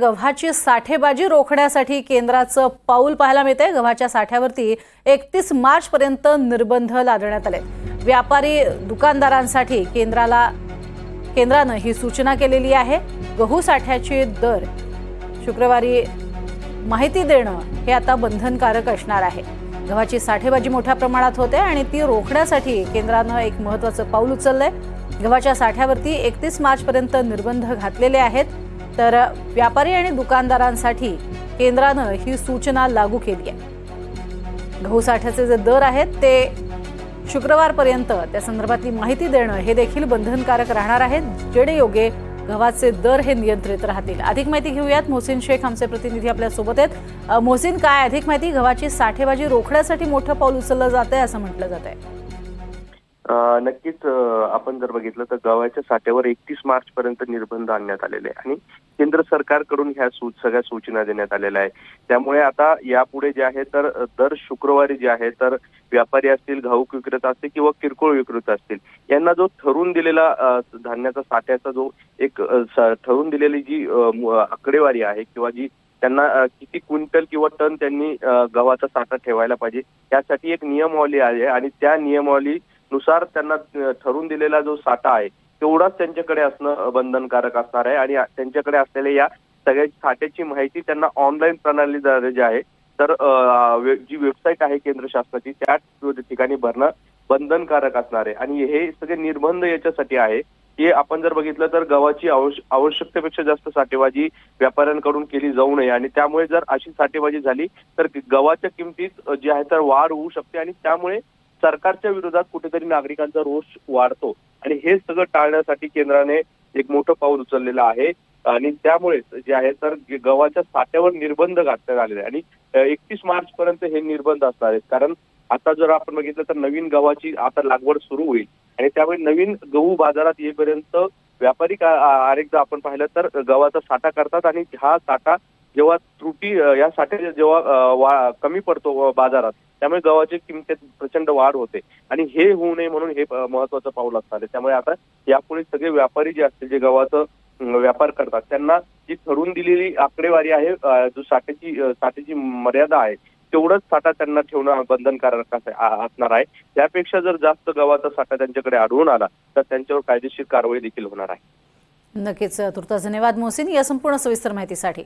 गव्हाची साठेबाजी रोखण्यासाठी केंद्राचं पाऊल पाहायला मिळते गव्हाच्या साठ्यावरती एकतीस मार्च पर्यंत निर्बंध लादण्यात आले व्यापारी दुकानदारांसाठी केंद्राला केंद्रानं ही सूचना केलेली आहे. गहू साठ्याचे दर शुक्रवारी माहिती देणं हे आता बंधनकारक असणार आहे. गव्हाची साठेबाजी मोठ्या प्रमाणात होते आणि ती रोखण्यासाठी केंद्रानं एक महत्वाचं पाऊल उचललंय. गव्हाच्या साठ्यावरती एकतीस मार्चपर्यंत निर्बंध घातलेले आहेत. तर व्यापारी आणि दुकानदारांसाठी केंद्रानं ही सूचना लागू केली आहे. गहू साठ्याचे जे दर आहेत ते शुक्रवारपर्यंत त्या संदर्भातली माहिती देणं हे देखील बंधनकारक राहणार आहे. जेणे योगे गव्हाचे दर हे नियंत्रित राहतील. अधिक माहिती घेऊयात. मोहसिन शेख आमचे प्रतिनिधी आपल्यासोबत आहेत मोहसिन काय अधिक माहिती? गव्हाची साठेबाजी रोखण्यासाठी मोठं पाऊल उचललं जात आहे असं म्हटलं जात आहे नक्कीच आपण जर बघितलं तर गव्हाच्या साठ्यावर एकतीस मार्च पर्यंत निर्बंध आणण्यात आलेले आहे आणि केंद्र सरकारकडून ह्या सू सगळ्या सूचना देण्यात आलेल्या आहे त्यामुळे आता यापुढे जे आहे तर दर शुक्रवारी जे आहे तर व्यापारी असतील घाऊक विक्रेता असतील किंवा किरकोळ विक्रेता असतील यांना जो ठरवून दिलेला धान्याचा साठ्याचा जो एक ठरवून दिलेली जी आकडेवारी आहे किंवा जी त्यांना किती क्विंटल किंवा टन त्यांनी गव्हाचा साठा ठेवायला पाहिजे त्यासाठी एक नियमावली आहे. आणि त्या नियमावली नुसार त्यांना ठरून ठरवून दिलेला जो साठा आहे तेवढाच त्यांच्याकडे असणं बंधनकारक असणार आहे. आणि त्यांच्याकडे असलेल्या या सगळ्या साठ्याची माहिती त्यांना ऑनलाईन प्रणालीद्वारे जी आहे. तर जी वेबसाईट आहे केंद्र शासनाची त्या ठिकाणी भरणं बंधनकारक असणार आहे. आणि हे सगळे निर्बंध याच्यासाठी आहे की आपण जर बघितलं तर गव्हाची आवश्यकतेपेक्षा जास्त साठेबाजी व्यापाऱ्यांकडून केली जाऊ नये. आणि त्यामुळे जर अशी साठेबाजी झाली तर गव्हाच्या किमतीत जी आहे तर वाढ होऊ शकते. आणि त्यामुळे सरकारच्या विरोधात कुठेतरी नागरिकांचा रोष वाढतो. आणि हे सगळं टाळण्यासाठी केंद्राने एक मोठं पाऊल उचललेलं आहे. आणि त्यामुळे जे आहे तर गव्हाच्या साठ्यावर निर्बंध घातण्यात आलेले आणि एकतीस मार्च पर्यंत हे निर्बंध असणार आहेत. कारण आता जर आपण बघितलं तर नवीन गव्हाची आता लागवड सुरू होईल. आणि त्यामुळे नवीन गहू बाजारात येईपर्यंत व्यापारी अनेकदा आपण पाहिलं तर गव्हाचा साठा करतात. आणि हा साठा जेव्हा त्रुटी या साठ्याच्या जेव्हा कमी पडतो बाजारात त्यामुळे गव्हाची किमतीत प्रचंड वाढ होते. आणि हे होऊ नये म्हणून हे महत्वाचं पाऊल असणार आहे. त्यामुळे आता यापुढे सगळे व्यापारी जे असतील जे गव्हाचं व्यापार करतात त्यांना जी ठरवून दिलेली आकडेवारी आहे जो साठ्याची साठ्याची मर्यादा आहे तेवढंच साठा त्यांना ठेवणं बंधनकारक असणार आहे. त्यापेक्षा जर जास्त गव्हाचा साठा त्यांच्याकडे आढळून आला तर त्यांच्यावर कायदेशीर कारवाई देखील होणार आहे. नक्कीच तुर्तास धन्यवाद मोहसिन या संपूर्ण सविस्तर माहितीसाठी.